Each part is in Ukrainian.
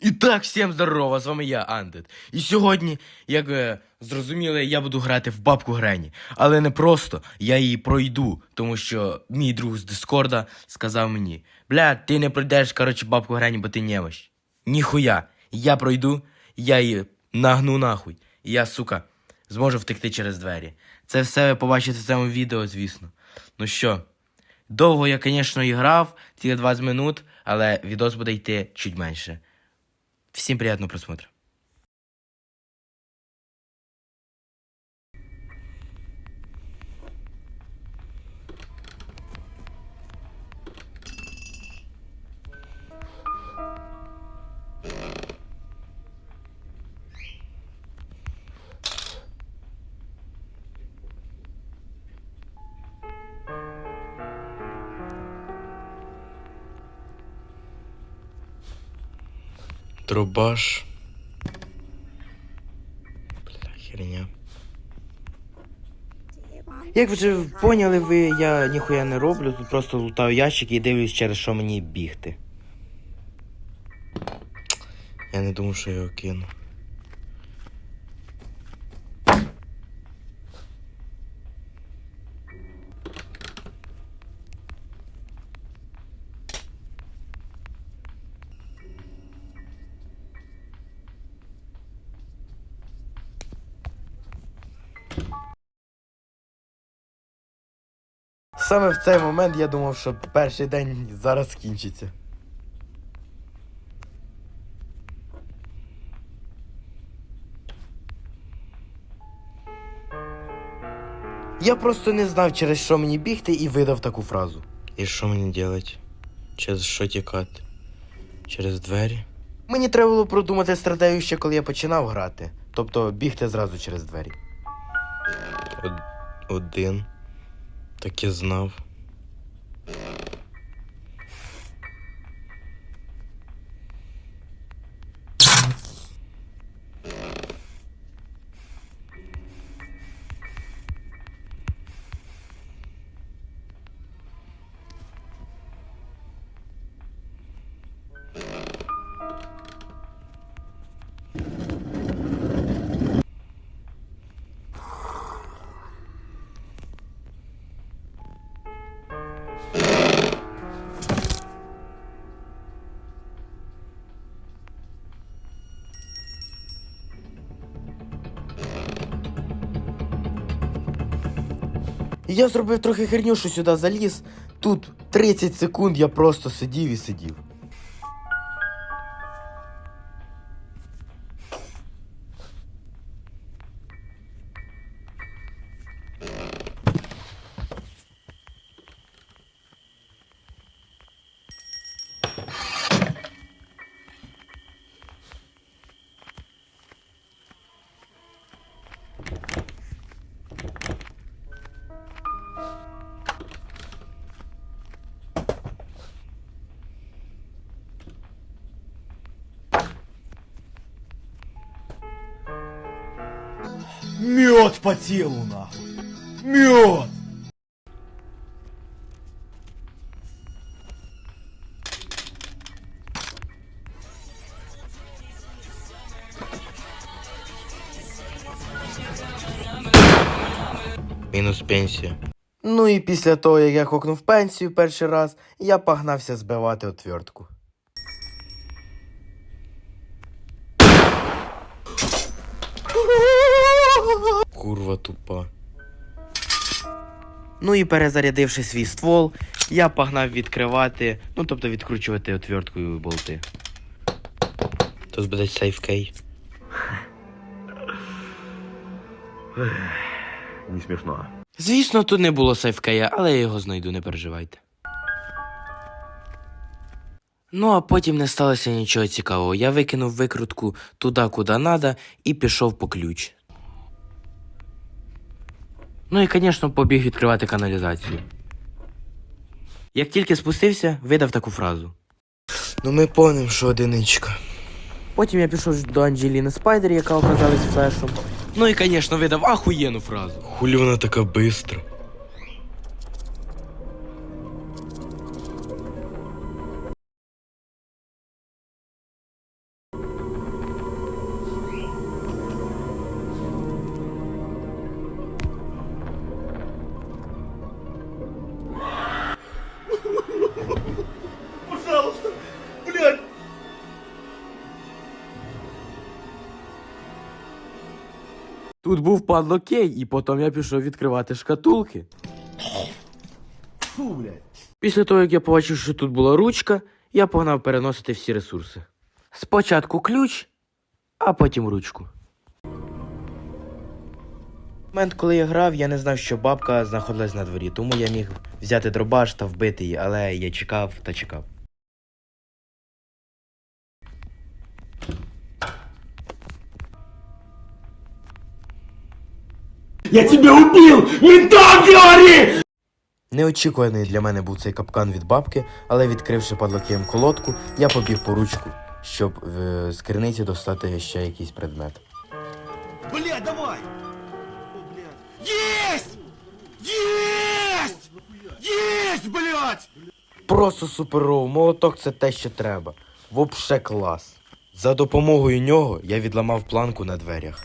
І так, всім здорово, з вами я, Андет. І сьогодні, як ви зрозуміли, я буду грати в бабку Грені. Але не просто, я її пройду, тому що мій друг з Дискорда сказав мені: Бля, ти не пройдеш, коротше, бабку Грені, бо ти немощ. Ніхуя. Я пройду, я її нагну нахуй. І я, сука, зможу втекти через двері. Це все ви побачите в цьому відео, звісно. Ну що, довго я, звісно, і грав, ці 20 минут, але відос буде йти чуть менше. Всем приятного просмотра. Дробаш. Бля, херня. Як вже поняли, ви я ніхуя не роблю, тут просто лутаю ящики і дивлюсь, через що мені бігти. Я не думав, що я його кину. Саме в цей момент я думав, що перший день зараз скінчиться. Я просто не знав, через що мені бігти, і видав таку фразу. І що мені робити? Через що тікати? Через двері? Мені треба було продумати стратегію ще коли я починав грати. Тобто бігти зразу через двері. Один. Так і знав. Я зробив трохи херню, що сюди заліз. Тут 30 секунд я просто сидів і сидів. Мед по телу, нахуй. Мед. Мінус пенсія. Ну і після того, як я хокнув пенсію перший раз, я погнався збивати отвертку. Курва тупа. Ну і перезарядивши свій ствол, я погнав відкривати, ну тобто відкручувати отверткою болти. Тут буде сейфкей. Не смешно. Звісно, тут не було сейфкея, але я його знайду, не переживайте. Ну, а потім не сталося нічого цікавого. Я викинув викрутку туди, куди надо, і пішов по ключ. Ну і, звісно, побіг відкривати каналізацію. Як тільки спустився, видав таку фразу. Ну, ми помним, що одиничка. Потім я пішов до Анджеліни Спайдер, яка оказалась флешом. Ну і, звісно, видав ахуєнну фразу. Хулі вона така бистра. Тут був падлокей, і потім я пішов відкривати шкатулки. Фу, блядь. Після того, як я побачив, що тут була ручка, я погнав переносити всі ресурси. Спочатку ключ, а потім ручку. Момент, коли я грав, я не знав, що бабка знаходилась на дворі, тому я міг взяти дробаш та вбити її, але я чекав та чекав. Я тебя убил! Не так говори! Неочікуваний для мене був цей капкан від бабки, але відкривши падлокієм колодку, я побіг по ручку, щоб е, з криниці достати ще якийсь предмет. Блядь, давай! Есть! Есть! Есть, блядь! Просто суперово, молоток це те, що треба. Вообще клас. За допомогою нього я відламав планку на дверях.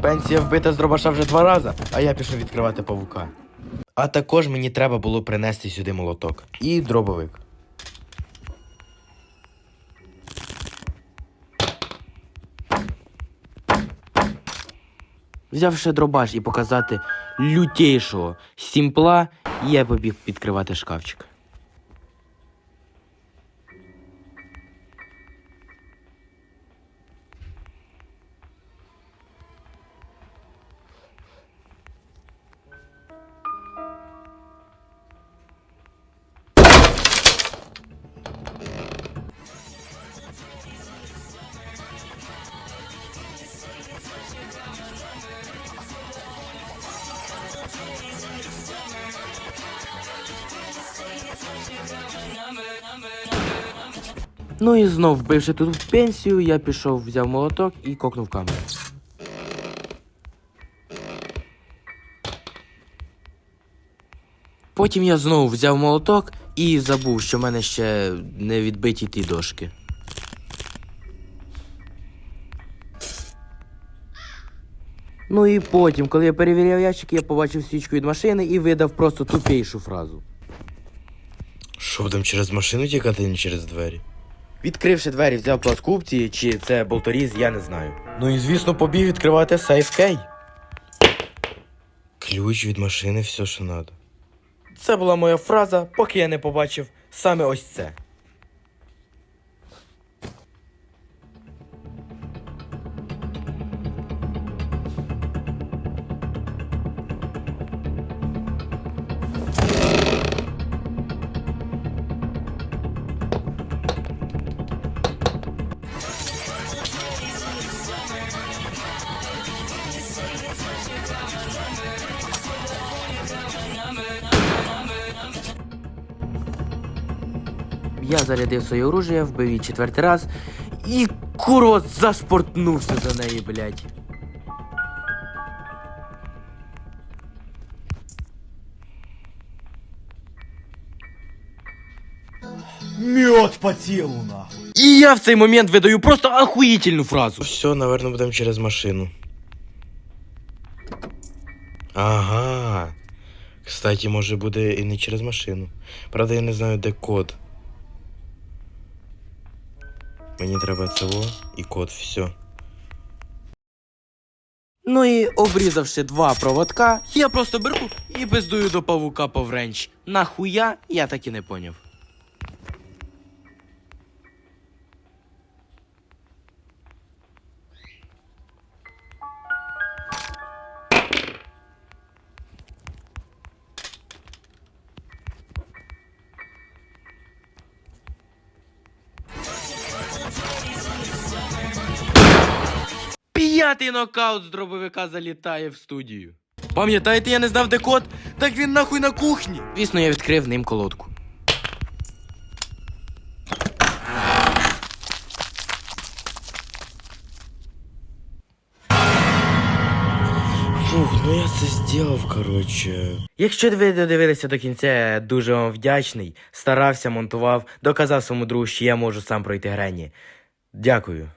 Пенсія вбита з дробаша вже два рази, а я пішов відкривати павука. А також мені треба було принести сюди молоток і дробовик. Взявши дробаш і показати лютейшого сімпла, я побіг відкривати шкафчик. Ну і знов, вбивши тут пенсію, я пішов, взяв молоток і кокнув камеру. Потім я знову взяв молоток і забув, що в мене ще не відбиті ті дошки. Ну і потім, коли я перевіряв ящик, я побачив свічку від машини і видав просто тупейшу фразу. Що будемо через машину тікати, не через двері? Відкривши двері, взяв пласкупці, чи це болторіз, я не знаю. Ну і звісно, побіг відкривати сейф кей. Ключ від машини, все, що треба. Це була моя фраза, поки я не побачив саме ось це. Я зарядив своє оружие, вбив її четвертий раз і курва зашпортнувся за неї, блядь. Мед по телу, нахуй. І я в цей момент видаю просто охуїтельну фразу. Все, наверное, будемо через машину. Ага. Кстати, може буде і не через машину. Правда, я не знаю, де код. Мені треба цього і код, все. Ну і обрізавши два проводка, я просто беру і бездую до павука повренч. Нахуя, я так і не поняв. П'ятий нокаут з дробовика залітає в студію. Пам'ятаєте, я не знав, де код? Так він нахуй на кухні. Звісно, я відкрив ним колодку. Фух, ну я це зробив, коротше. Якщо ви додивилися до кінця, я дуже вам вдячний. Старався, монтував, доказав своєму другу, що я можу сам пройти грані. Дякую.